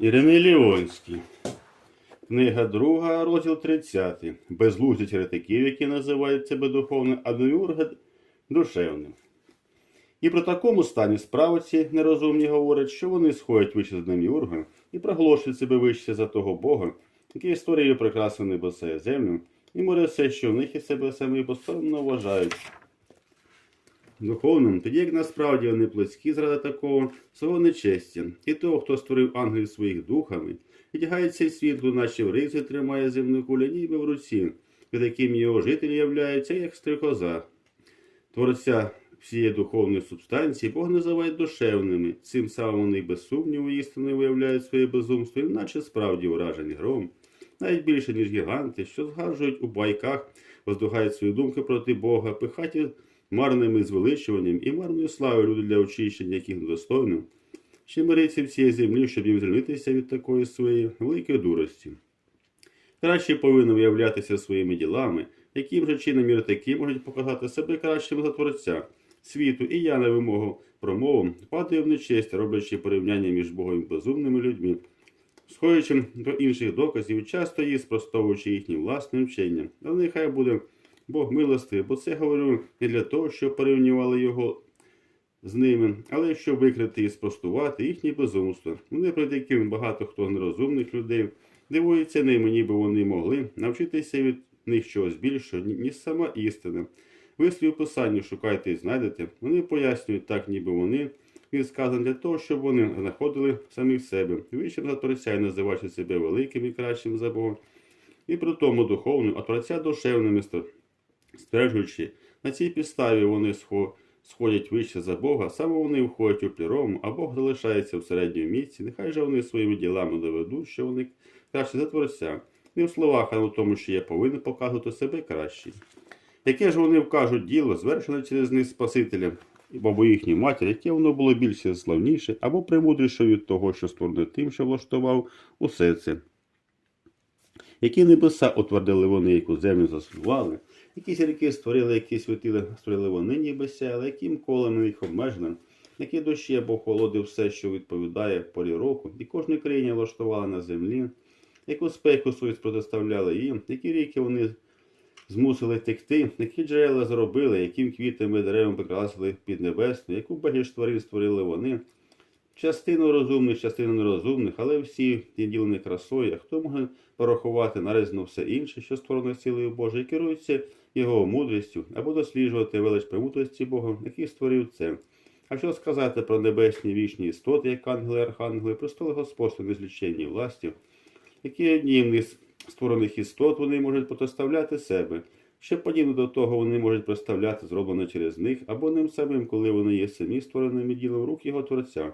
Іриней Ліонський. Книга 2, розділ 30. Безглуздя еретиків, які називають себе духовним, а Деміурга душевним. І про такому стані справи ці нерозумні говорять, що вони сходять вище за Деміурга і проголошують себе вище за того Бога, який створив прекрасне небеса і землю, і море все, що в них і себе самі безсоромно вважають. Духовним, тоді як насправді вони плотські заради такого свого нечестя, і того, хто створив ангелів своїх духами, цей світло, наче в ризі тримає земну кулю ніби в руці, під яким його жителі являються, як стрикоза. Творця всієї духовної субстанції Бог називає душевними, цим самим вони без сумніву істинно виявляють своє безумство, і наче справді уражені гром, навіть більше, ніж гіганти, що згаджують у байках, воздухають свої думки проти Бога, пихаті марними звеличуванням і марною славою люди для очищення, яких недостойно, ще мириться всієї землі, щоб їм звільнитися від такої своєї великої дурості. Краще повинно виявлятися своїми ділами, яким же чином і такі можуть показати себе кращим за Творця світу, і я на вимогу промову падаю в нечесть, роблячи порівняння між Богом і безумними людьми, сходячи до інших доказів, часто її спростовуючи їхнім власним вченням. Але нехай буде Бог милостивий, бо це говорю не для того, щоб порівнювали його з ними, але щоб викрити і спростувати їхні безумства. Вони, перед якими багато хто нерозумних людей дивується ними, ніби вони могли навчитися від них чогось більшого, ні- ніж сама істина. Ви свої писання шукайте і знайдете. Вони пояснюють так, ніби вони він сказаний для того, щоб вони знаходили самих себе, вищим за Творця і називаючи себе великим і кращим за Бога. І при тому духовним, а Творця душевними ст- стверджуючи, на цій підставі вони сходять вище за Бога, саме вони входять у плірому, а Бог залишається в середньому місці. Нехай же вони своїми ділами доведуть, що вони краще за Творця. Не в словах, а в тому, що я повинен показувати себе краще. Яке ж вони вкажуть діло, звершене через них Спасителя, або їхню матір, яке воно було більше славніше, або премудріше від того, що створене тим, що влаштував усе це. Які небеса утвердили вони, яку землю заснували, які ріки створили, які світили, створили вони небеса, але яким колем їх обмежено, які дощі або холоди, все, що відповідає порі року, і кожне країні влаштувала на землі, яку спеку свою протиставляли їм, які ріки вони змусили текти, які джерела зробили, яким квітами деревами прикрасили під небесну, яку багіж тварин створили вони. Частину розумних, частину нерозумних, але всі ділені красою, а хто може порахувати нарізно все інше, що створено силою Божою, і керується його мудрістю, або досліджувати велич премудрості Бога, який створив це. А що сказати про небесні вічні істоти, як ангели, архангели, престоли Господства незліченні власті, які однім із створених істот вони можуть протиставляти себе, що подібно до того вони можуть представляти зроблене через них або ним самим, коли вони є самі створеними ділом рук його Творця.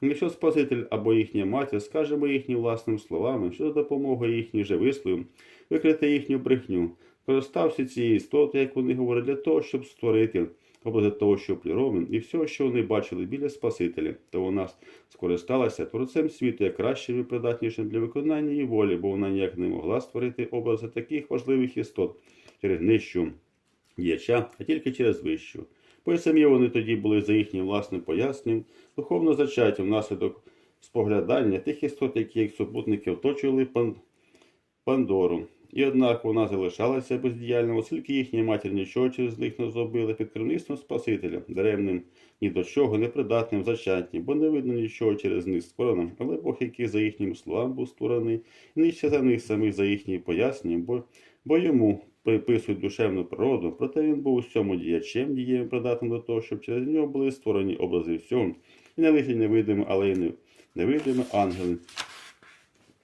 Якщо Спаситель або їхня матір скажемо їхнім власним словами, що за допомогою їхніх же висловів викрити їхню брехню, користався цією істотою, як вони говорять, для того, щоб створити образи того, що пліровим, і всього, що вони бачили біля Спасителя, то вона скористалася творцем світу як кращим і придатнішим для виконання її волі, бо вона ніяк не могла створити образи таких важливих істот через нижчу діяча, а тільки через вищу. Бо й самі вони тоді були за їхнім власним поясненням, духовно зачаті внаслідок споглядання тих істот, які як супутники оточували пан... Пандору. І однак вона залишалася бездіяльною, оскільки їхня матір нічого через них не зробила під керівництвом Спасителя, даремним ні до чого непридатним зачатнім, бо не видно нічого через них створено, але Бог, який за їхнім словам був створений, нижче за них самих за їхні пояснення, бо, бо йому приписують душевну природу, проте він був усьому діячем, дієм придатним до того, щоб через нього були створені образи всього, і не лише невидимі, але й не- ангели.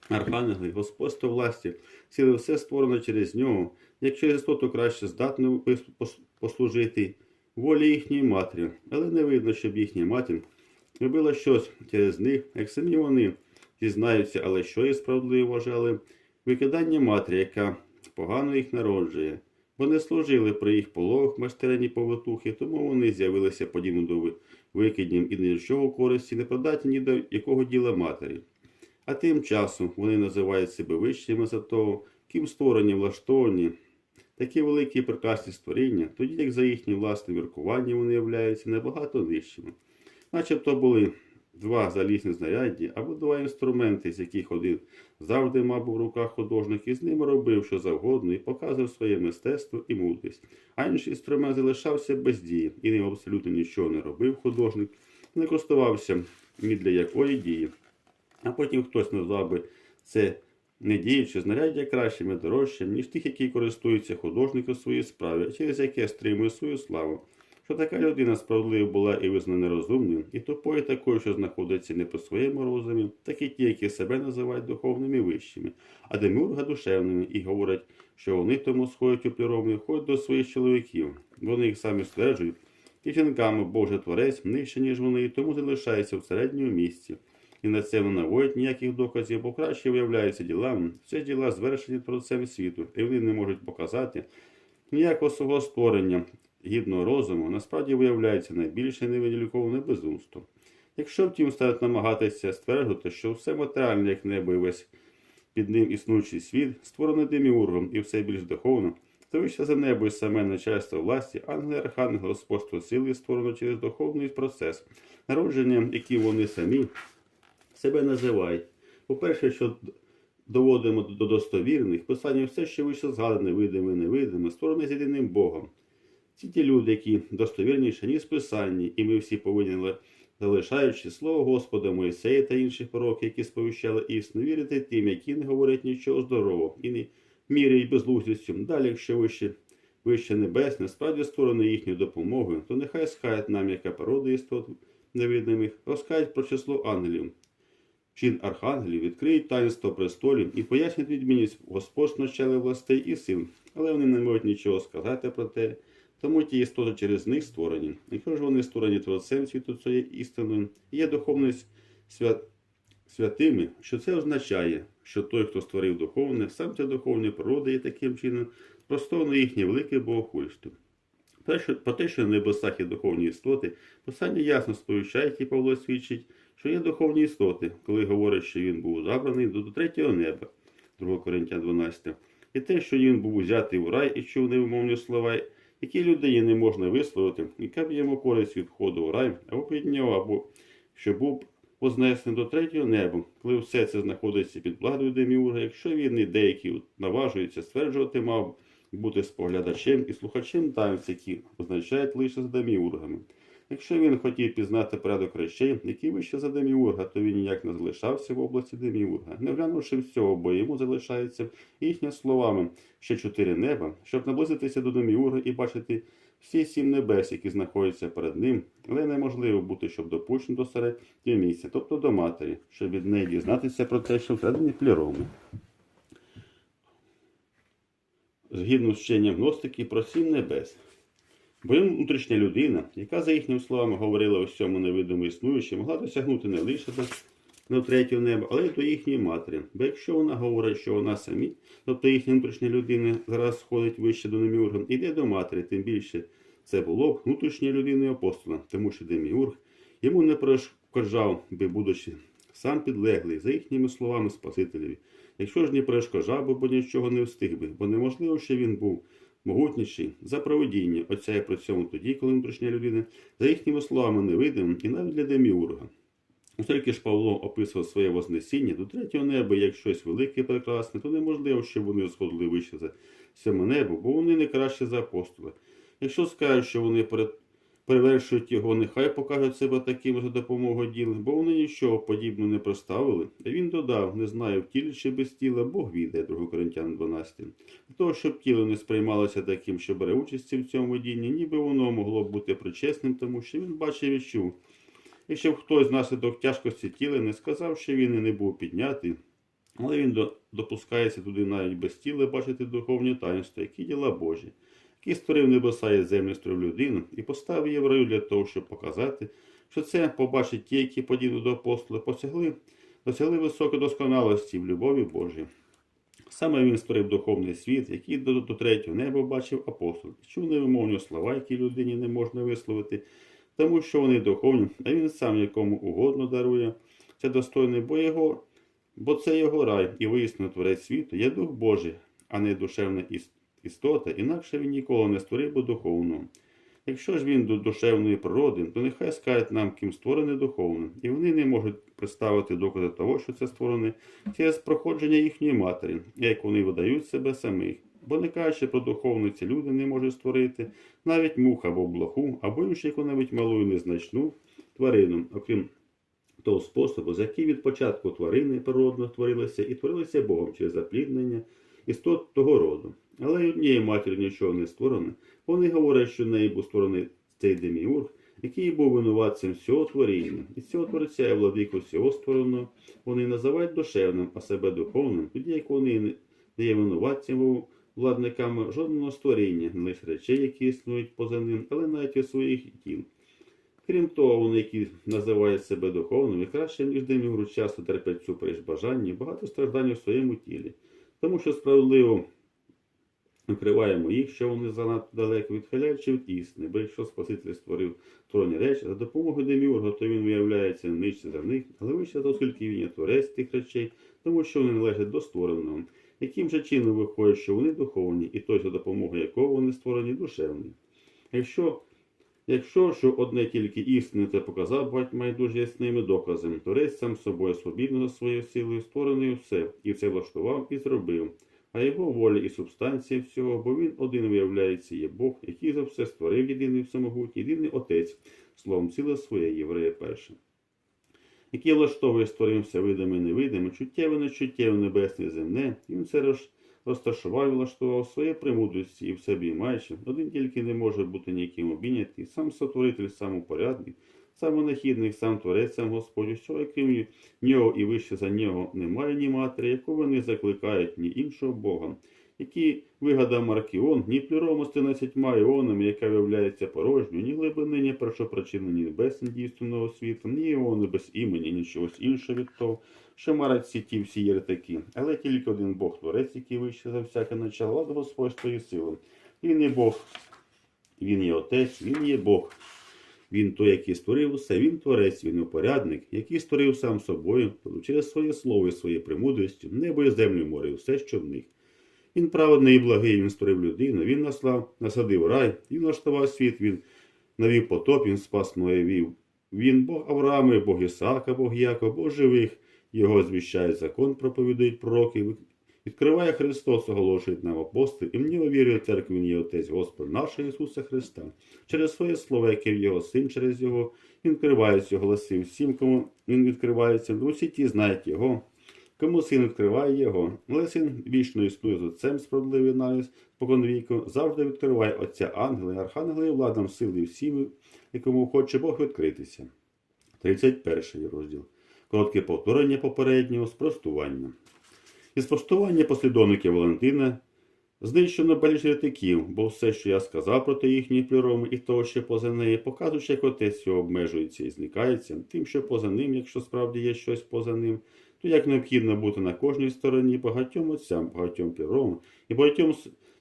Архангели, господство власті, ціле все створено через нього, як через істоту краще пос- послужити волі їхньої матері, але не видно, щоб їхня матір робила щось через них, як самі вони дізнаються, але що і справедливо вважали, викидання матері, яка погано їх народжує, бо не служили при їх пологах майстерні повитухи, тому вони з'явилися подібно до ви- викидням і до чого користі, не придатні ні до якого діла матері. А тим часом вони називають себе вищими за того, ким створені, влаштовані, такі великі і прекрасні створіння, тоді як за їхнім власним міркуванням вони являються набагато нижчими. Начебто були два залізні знаряддя або два інструменти, з яких один завжди мав у руках художник і з ним робив що завгодно і показував своє мистецтво і мудрість. А інший інструмент залишався без дії і ним абсолютно нічого не робив художник, не користувався ні для якої дії. А потім хтось назвав би це недіюче знаряддя кращим і дорожчим, ніж тих, які користуються художник у своїй справі, через яке стримує свою славу. Що така людина справедливо була і визнана нерозумною, і тупою такою, що знаходиться не по своєму розумі, так і ті, які себе називають духовними вищими, а деміурга душевними, і говорять, що вони тому сходять у природні, ходять до своїх чоловіків. Вони їх самі стверджують, і жінками Божий творець нижче, ніж вони, і тому залишається в середньому місці. І на це не наводять ніяких доказів, бо краще виявляються ділами. Це діла звершені творцем світу, і вони не можуть показати ніякого свого створення гідного розуму, насправді виявляється найбільше невиліковане безумство. Якщо втім стають намагатися стверджувати, що все матеріальне, як небо і весь під ним існуючий світ, створений деміургом і все більш духовно, то вище за небо і саме начальство власті, ангели, архангел, господство сили створено через духовний процес, народження, яким вони самі себе називають. По-перше, що доводимо до достовірних, писання все, що вище згадане, видиме, невидиме, створене з єдиним Богом. Ці ті люди, які достовірніші, ніж Писання, і ми всі повинні, залишаючи слово Господа Моїсея та інших пророків, які сповіщали істину, вірити тим, які не говорять нічого здорового і не міряють безглуздістю. Далі, якщо вище, вище небесне, справді створено їхньою допомогою, то нехай скають нам, яка порода істот невидимих, розкають про число ангелів. Чин архангелів відкриють таїнство престолів і пояснять відмінність Господь начали властей і сил, але вони не можуть нічого сказати про те, тому ті істоти через них створені. Якщо ж вони створені творцем світу цією істиною, є духовність свят... святими, що це означає, що той, хто створив духовне, сам це духовне природа є таким чином простовно їхнє велике богохульство. Про те, що на небесах є духовні істоти, писання ясно сповіщає, і Павло свідчить, що є духовні істоти, коли говорить, що він був забраний до третього неба, 2 Коринтян 12. І те, що він був взятий в рай і чув невимовні слова, які людині не можна висловити, яка б йому користь від входу у рай, або під нього, або що був вознесений до третього неба, коли все це знаходиться під владою Деміурга, якщо він і деякі наважується стверджувати, мав бути споглядачем і слухачем танців, які означають лише з деміургами. Якщо він хотів пізнати порядок речей, які вище за деміурга, то він ніяк не залишався в області деміурга, не глянувши всього, бо йому залишається їхніми словами ще чотири неба, щоб наблизитися до деміурга і бачити всі сім небес, які знаходяться перед ним, але неможливо бути, щоб допущено до середнього місця, тобто до матері, щоб від неї дізнатися про те, що всередині пліроми. Згідно з вченням гностики про сім небес. Бо внутрішня людина, яка, за їхніми словами, говорила у всьому невидимо існуюче, могла досягнути не лише до, до третього неба, але й до їхньої матері. Бо якщо вона говорить, що вона самі, тобто їхня внутрішня людина зараз сходить вище до Деміурга, іде до матері, тим більше це було б внутрішньою людиною апостола, тому що Деміург йому не перешкоджав би, будучи сам підлеглий, за їхніми словами Спасителеві. Якщо ж не перешкоджав би, бо нічого не встиг би, бо неможливо, що він був могутніший за проводіння отця і при цьому тоді, коли внутрішня людина, за їхніми словами, невидимим і навіть для Деміурга. Оскільки ж Павло описував своє вознесіння до третього неба як щось велике і прекрасне, то неможливо, щоб вони сходили вище за сьоме небо, бо вони не краще за апостола. Якщо скажуть, що вони перед перевершують його, нехай покажуть себе таким за допомогою діл, бо вони нічого подібного не проставили. А він додав, не знаю, в тілі чи без тіла, Бог відає, 2 Коринтян 12. Для того, щоб тіло не сприймалося таким, що бере участь в цьому видінні, ніби воно могло бути причесним, тому що він бачив і чув. Якщо б хтось внаслідок тяжкості тіла не сказав, що він і не був піднятий, але він допускається туди навіть без тіла бачити духовні таїнства, які діла Божі, який створив небеса і землю, створив людину і поставив її в раю для того, щоб показати, що це побачить ті, які подібно до апостола, посягли, досягли високої досконалості в любові Божій. Саме він створив духовний світ, який до, до третього неба бачив апостол, і чув невимовні слова, які людині не можна висловити, тому що вони духовні, а він сам якому угодно дарує. Це достойний, бо його, бо це його рай, і вияснено творець світу є дух Божий, а не душевна іс- істота, інакше він ніколи не створив би духовного. Якщо ж він до душевної природи, то нехай скажуть нам, ким створене духовне, і вони не можуть представити докази того, що це створене через проходження їхньої матері, як вони видають себе самих. Бо не кажучи про духовне, ці люди не можуть створити навіть мух або блоху, або іншу яку-небудь малу і незначну тварину, окрім того способу, за який від початку тварини природно творилися і творилися Богом через запліднення істот того роду. Але й однієї матері нічого не створено. Вони говорять, що неї був створений цей деміург, який був винуватцем всього творіння. І цього творця і владику всього створеного вони називають душевним, а себе духовним, тоді як вони не- є винуватцем владниками жодного створіння, не лише речей, які існують поза ним, але навіть і своїх тіл. Крім того, вони, які називають себе духовними, краще, ніж деміург, часто терплять супереч бажання і багато страждань у своєму тілі, тому що справедливо Укриваємо їх, що вони занадто далеко відхиляючи від істини, бо якщо Спаситель створив творені речі, за допомогою деміурга, то він виявляється нижче за них, але вище, оскільки він є творець тих речей, тому що вони належать до створеного. Яким же чином виходить, що вони духовні, і той, за допомогою якого вони створені душевні? Якщо, якщо що одне тільки істини це показав багатьма й дуже ясними доказами, творець сам собою свобідно за своєю силою створений все, і все влаштував і зробив а його воля і субстанція всього, бо він один виявляється є Бог, який за все створив єдиний всемогутній, єдиний Отець, словом сила своя, Єврея перша. Який влаштовує створив все видиме і невидиме, чуттєве, нечуттєве, небесне, земне, він це розташував і влаштував своє премудрості і в собі маючи. Один тільки не може бути ніяким обійнятий, сам сотворитель, сам упорядник, сам творець, сам що крім нього і вище за нього немає ні матері, яку вони закликають, ні іншого Бога, який вигадав Маркіон, ні з 13 іонами, яка виявляється порожньою, ні глибини, ні першопричини, ні небесне дійсного світу, ні іони без імені, ні чогось іншого від того, що марать всі ті всі єретики. Але тільки один Бог творець, який вище за всяке начало, Господь своєю силою. Він є Бог, він є Отець, він є Бог. Він той, який створив усе, він творець, він упорядник, який створив сам собою, через своє слово і своє премудрістю, небо і землю море, і все, що в них. Він праведний і благий, він створив людину, він наслав, насадив рай, він влаштував світ, він навів потоп, він спас Ноєвів. Він Бог Авраама, Бог Ісаака, Бог Якова, Бог живих, його звіщає закон, проповідують пророки, відкриває Христос, оголошує нам апостол, і нього вірує церкві, є Отець Господа нашого Ісуса Христа. Через своє слово, яке його син, через його, він відкривається голоси всім, кому він відкривається, усі ті знають його. Кому син відкриває його, але син вічно існує з отцем справедливий навіть споконвіку, завжди відкриває Отця ангели, архангели і владам сили всім, якому хоче Бог відкритися. 31 розділ. Коротке повторення попереднього спростування. І спростування послідовників Валентина знищено безліч ретиків, бо все, що я сказав проти їхньої плюроми і того, що поза неї, показуючи, як отець його обмежується і зникається, тим, що поза ним, якщо справді є щось поза ним, то як необхідно бути на кожній стороні багатьом отцям, багатьом плюром і багатьом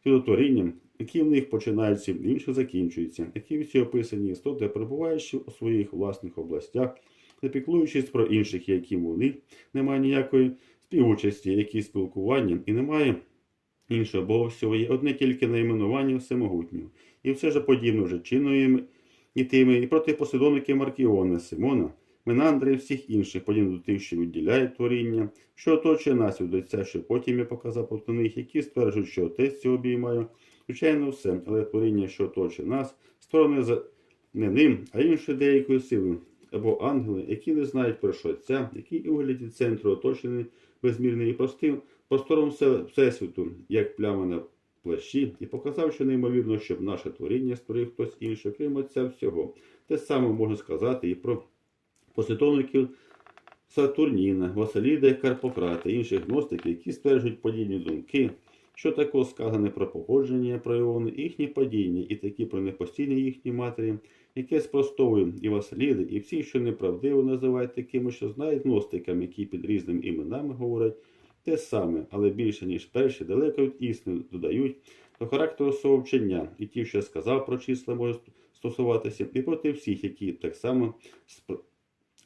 свідотворінням, які в них починаються, інші закінчуються, які всі описані істоти, перебуваючи у своїх власних областях, не піклуючись про інших, яким у них немає ніякої співучасті, які спілкування, і немає іншого, бо всього є одне тільки найменування всемогутнього. І все ж подібно вже чинуємо і тими, і проти послідовників Маркіона, Симона, Менандра і всіх інших, подібно до тих, що відділяють творіння, що оточує нас від отця, що потім я показав проти них, які стверджують, що отець цього обіймає. Звичайно, все, але творіння, що оточує нас, сторони за не ним, а іншою деякою силою, або ангели, які не знають про що отця, які у вигляді центру оточені безмірним і простором Всесвіту, як пляма на плащі, і показав, що неймовірно, щоб наше творіння створив хтось інший, крім Отця всього. Те саме можна сказати і про послідовників Сатурніна, Василіда Карпократа, інших гностиків, які стверджують подібні думки, що такого сказане про погодження про їхні падіння, і такі про непостійні їхні матері, яке спростовує і Василіди, і всі, що неправдиво називають такими, що знають гностикам, які під різними іменами говорять, те саме, але більше, ніж перші, далеко від істини додають до характеру свого вчення, і ті, що я сказав про числа, можуть стосуватися, і проти всіх, які так само спро-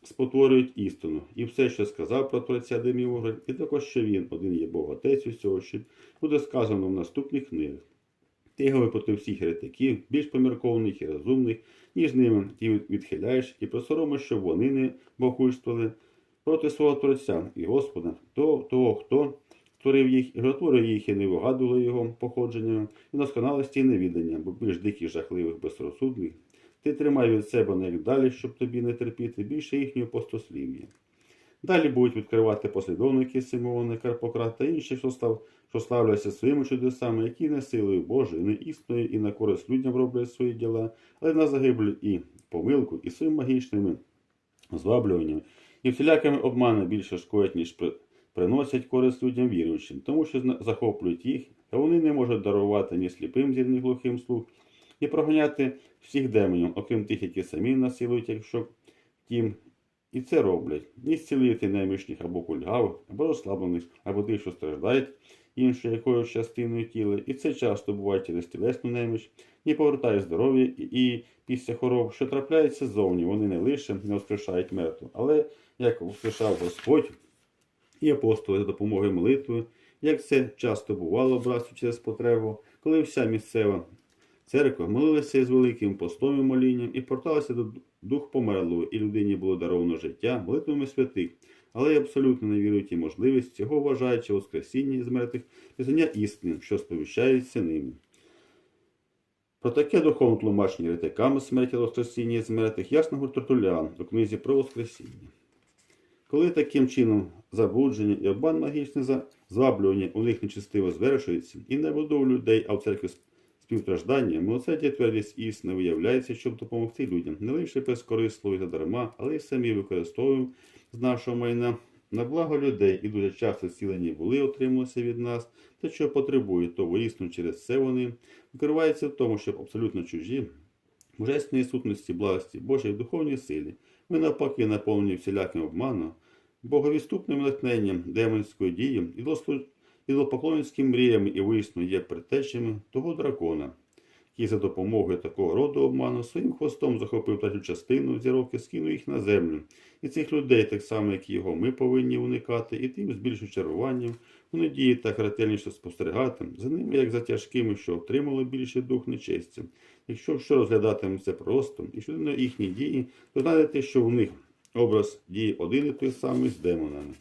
спотворюють істину. І все, що сказав про Творця Деміурга, і також, що він один є Бог Отець усього, що буде сказано в наступних книгах. Ти проти всіх еретиків, більш поміркованих і розумних, ніж ними, ти відхиляєш і просоромиш, щоб вони не богульствували проти свого Творця і Господа, того, того хто створив їх і жотворив їх і не вигадували його походженням, і досконалості і невідання, бо більш диких, жахливих, безрозсудних. Ти тримай від себе найдалі, щоб тобі не терпіти більше їхнього постослів'я. Далі будуть відкривати послідовники Симеона, Карпократа та інші, що, славляться своїми чудесами, які не силою Божою, не існою і на користь людям роблять свої діла, але на загибель і помилку, і своїми магічними зваблюваннями, і всілякими обманами більше шкодять, ніж при- приносять користь людям віруючим, тому що захоплюють їх, а вони не можуть дарувати ні сліпим зір, ні глухим слух, і проганяти всіх демонів, окрім тих, які самі насилують, якщо втім, і це роблять. Ні зцілити немічних або кульгавих, або розслаблених, або тих, що страждають іншою якоюсь частиною тіла. І це часто буває через тілесну неміч, ні повертає здоров'я і, після хвороб, що трапляється ззовні, вони не лише не воскрешають мертву, але як воскрешав Господь і апостоли за допомогою молитви, як це часто бувало братству через потребу, коли вся місцева церква молилася з великим постом і молінням і порталася до дух померлого, і людині було даровано життя молитвами святих, але й абсолютно не вірують і можливість цього вважаючи Воскресіння із мертвих пізнання істини, що сповіщається ними. Про таке духовне тлумачення ретиками смерті Воскресіння із мертвих ясно говорить Тертулян у книзі про Воскресіння. Коли таким чином заблудження і обман магічне зваблювання у них нечистиво звершується, і не людей, а в церкві співстраждання, милосердя твердість істини виявляється, щоб допомогти людям, не лише безкорисливо і задарма, але й самі використовуємо з нашого майна на благо людей, і дуже часто зцілені були, отрималися від нас, те, що потребують, то воїсно через це вони викриваються в тому, щоб абсолютно чужі божественної сутності, благості Божої духовній силі. Ми навпаки наповнені всіляким обманом, боговіступним натхненням, демонською дією, ідолослу- ідолопоклонницькими мріями і висно є предтечами того дракона, який за допомогою такого роду обману своїм хвостом захопив третю частину зірок і скинув їх на землю. І цих людей, так само, як і його, ми повинні уникати, і тим з більшим чаруванням вони діють так ретельніше спостерігати за ними, як за тяжкими, що отримали більший дух нечесті. Якщо що розглядатимемо це просто і щодо їхні дії, то знайдете, що у них образ діє один і той самий з демонами.